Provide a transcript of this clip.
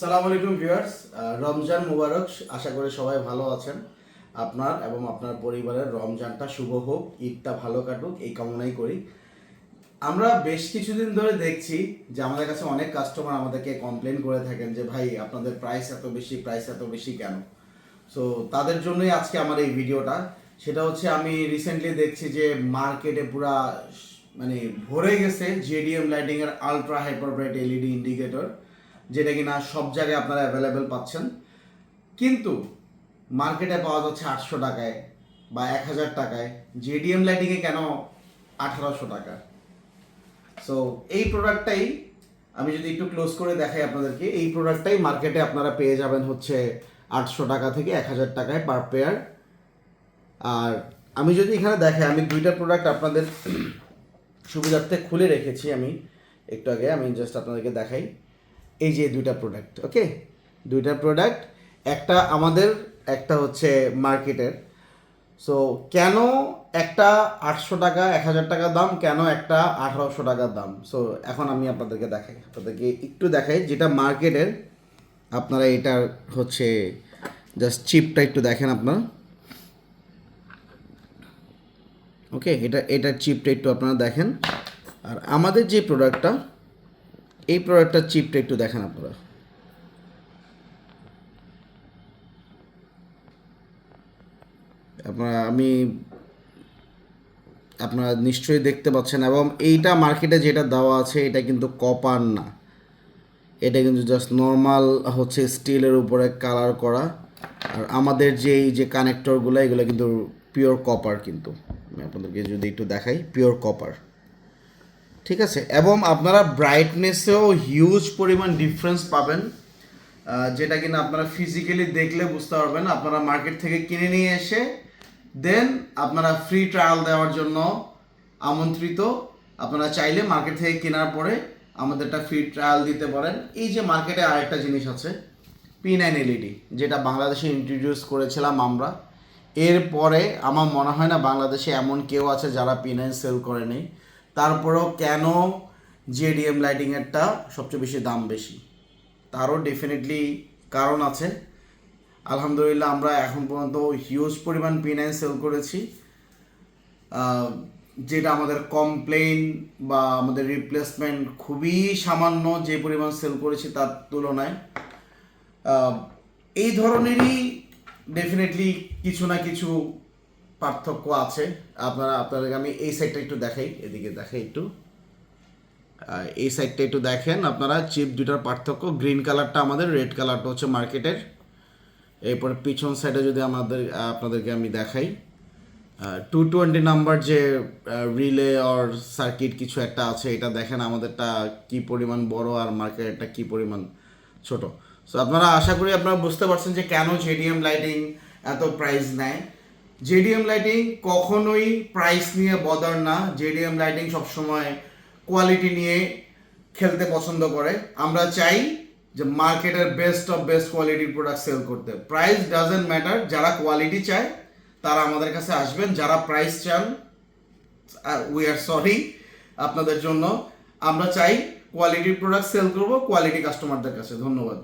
সালাম আলাইকুম ভিউয়ার্স। রমজান মুবারক, আশা করি সবাই ভালো আছেন। আপনার এবং আপনার পরিবারের রমজানটা শুভ হোক, ঈদটা ভালো কাটুক, এই কামনাই করি। আমরা বেশ কিছুদিন ধরে দেখছি যে আমাদের কাছে অনেক কাস্টমার আমাদেরকে কমপ্লেন করে থাকেন যে, ভাই, আপনাদের প্রাইস এত বেশি প্রাইস এত বেশি কেন? সো তাদের জন্যই আজকে আমার এই ভিডিওটা। সেটা হচ্ছে আমি রিসেন্টলি দেখছি যে মার্কেটে পুরা মানে ভরে গেছে জেডিএম লাইটিং এর ultra hyper bright LED indicator যেটা কিনা সব জায়গায় আপনারা অ্যাভেলেবেল পাচ্ছেন। কিন্তু মার্কেটে পাওয়া যাচ্ছে আটশো টাকায় বা এক হাজার টাকায়। জেডিএম লাইটিংয়ে কেন আঠারোশো টাকা? সো এই প্রোডাক্টটাই আমি যদি একটু ক্লোজ করে দেখাই আপনাদেরকে, এই প্রোডাক্টটাই মার্কেটে আপনারা পেয়ে যাবেন হচ্ছে আটশো টাকা থেকে এক হাজার টাকায় পার পেয়ার আর আমি যদি এখানে দেখাই, আমি দুইটা প্রোডাক্ট আপনাদের সুবিধার্থে খুলে রেখেছি আমি। একটু আগে আমি জাস্ট আপনাদেরকে দেখাই। এই যে দুইটা প্রোডাক্ট ওকে দুইটা প্রোডাক্ট একটা আমাদের, একটা হচ্ছে মার্কেটের সো কেন একটা আটশো টাকা, এক হাজার টাকা দাম, কেন একটা আঠারোশো টাকার দাম? সো এখন আমি আপনাদেরকে দেখাই। আপনাদেরকে একটু দেখাই যেটা মার্কেটের আপনারা এটার হচ্ছে জাস্ট চিপটা একটু দেখেন আপনারা। ওকে এটা এটার চিপটা একটু আপনারা দেখেন। আর আমাদের যে প্রোডাক্টটা এই প্রোডাক্টটার চিপটা একটু দেখেন আপনারা। আপনারা, আমি, আপনারা নিশ্চয়ই দেখতে পাচ্ছেন এবং এইটা মার্কেটে যেটা দেওয়া আছে, এটা কিন্তু কপার না। এটা কিন্তু জাস্ট নর্মাল হচ্ছে স্টিলের উপরে কালার করা। আর আমাদের যে এই যে কানেক্টরগুলো এগুলো কিন্তু পিওর কপার কিন্তু। আমি আপনাদেরকে যদি একটু দেখাই পিওর কপার ঠিক আছে? এবং আপনারা ব্রাইটনেসেও হিউজ পরিমাণ ডিফারেন্স পাবেন। যেটা কিনা আপনারা ফিজিক্যালি দেখলে বুঝতে পারবেন। আপনারা মার্কেট থেকে কিনে নিয়ে এসে দেন আপনারা ফ্রি ট্রায়াল দেওয়ার জন্য আমন্ত্রিত। আপনারা চাইলে মার্কেট থেকে কেনার পরে আমাদেরটা ফ্রি ট্রায়াল দিতে পারেন। এই যে মার্কেটে আরেকটা জিনিস আছে পি নাইন এলইডি যেটা বাংলাদেশে ইন্ট্রোডিউস করেছিলাম আমরা। এরপরে আমার মনে হয় না বাংলাদেশে এমন কেউ আছে যারা পি নাইন সেল করেনি তারপরেও কেন জেডিএম লাইটিংয়েরটা সবচেয়ে বেশি দাম বেশি? তারও ডেফিনেটলি কারণ আছে। আলহামদুলিল্লাহ আমরা এখন পর্যন্ত হিউজ পরিমাণ পি নাইন সেল করেছি। যেটা আমাদের কমপ্লেন বা আমাদের রিপ্লেসমেন্ট খুবই সামান্য যে পরিমাণ সেল করেছি তার তুলনায়। এই ধরনেরই ডেফিনেটলি কিছু না কিছু পার্থক্য আছে। আপনারা আপনাদেরকে আমি এই সাইডটা একটু দেখাই, এদিকে দেখাই একটু। এই সাইডটা একটু দেখেন আপনারা চিপ দুটার পার্থক্য গ্রিন কালারটা আমাদের রেড কালারটা হচ্ছে মার্কেটের এরপরে পিছন সাইডে যদি আমাদের আপনাদেরকে আমি দেখাই টু টোয়েন্টি নাম্বার যে রিলে অর সার্কিট কিছু একটা আছে, এটা দেখেন আমাদেরটা কি পরিমাণ বড় আর মার্কেটটা কি পরিমাণ ছোট। সো আপনারা আশা করি আপনারা বুঝতে পারছেন যে কেন জেডিএম লাইটিং এত প্রাইস নেয়। জেডিএম লাইটিং কখনোই প্রাইস নিয়ে বদার না। জেডিএম লাইটিং সবসময় কোয়ালিটি নিয়ে খেলতে পছন্দ করে। আমরা চাই যে মার্কেটের বেস্ট অফ বেস্ট কোয়ালিটির প্রোডাক্ট সেল করতে। প্রাইস ডাজেন্ট ম্যাটার যারা কোয়ালিটি চায়, তারা আমাদের কাছে আসবেন। যারা প্রাইস চান উই আর সরি আপনাদের জন্য। আমরা চাই কোয়ালিটির প্রোডাক্ট সেল করব কোয়ালিটি কাস্টমারদের কাছে। ধন্যবাদ।